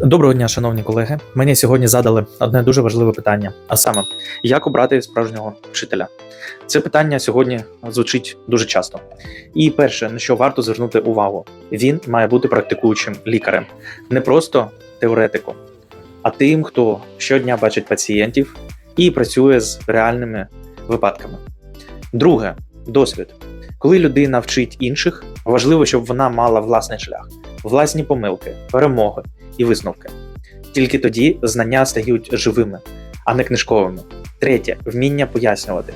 Доброго дня, шановні колеги. Мені сьогодні задали одне дуже важливе питання: а саме, як обрати справжнього вчителя? Це питання сьогодні звучить дуже часто. І перше, на що варто звернути увагу, він має бути практикуючим лікарем, не просто теоретиком, а тим, хто щодня бачить пацієнтів і працює з реальними випадками. Друге досвід. Коли людина вчить інших, важливо, щоб вона мала власний шлях, власні помилки, перемоги і висновки. Тільки тоді знання стають живими, а не книжковими. Третє вміння пояснювати.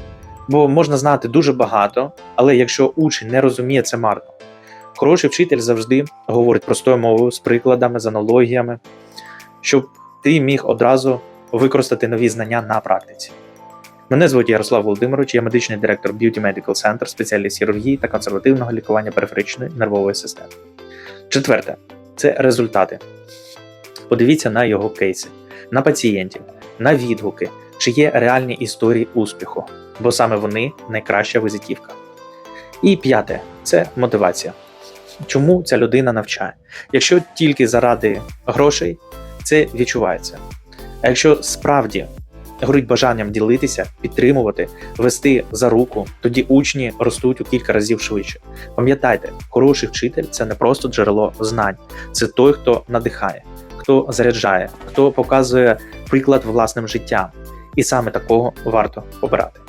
Бо можна знати дуже багато, але якщо учень не розуміє, це марно. Хороший вчитель завжди говорить простою мовою з прикладами, з аналогіями, щоб ти міг одразу використати нові знання на практиці. Мене звуть Ярослав Володимирович, я медичний директор Beauty Medical Center, спеціаліст хірургії та консервативного лікування периферичної нервової системи. Четверте це результати. Подивіться на його кейси, на пацієнтів, на відгуки, чи є реальні історії успіху, бо саме вони найкраща визитівка. І п'яте це мотивація. Чому ця людина навчає? Якщо тільки заради грошей, це відчувається. А якщо справді горить бажанням ділитися, підтримувати, вести за руку, тоді учні ростуть у кілька разів швидше. Пам'ятайте, хороший вчитель це не просто джерело знань, це той, хто надихає, хто заряджає, хто показує приклад власним життям. І саме такого варто обирати.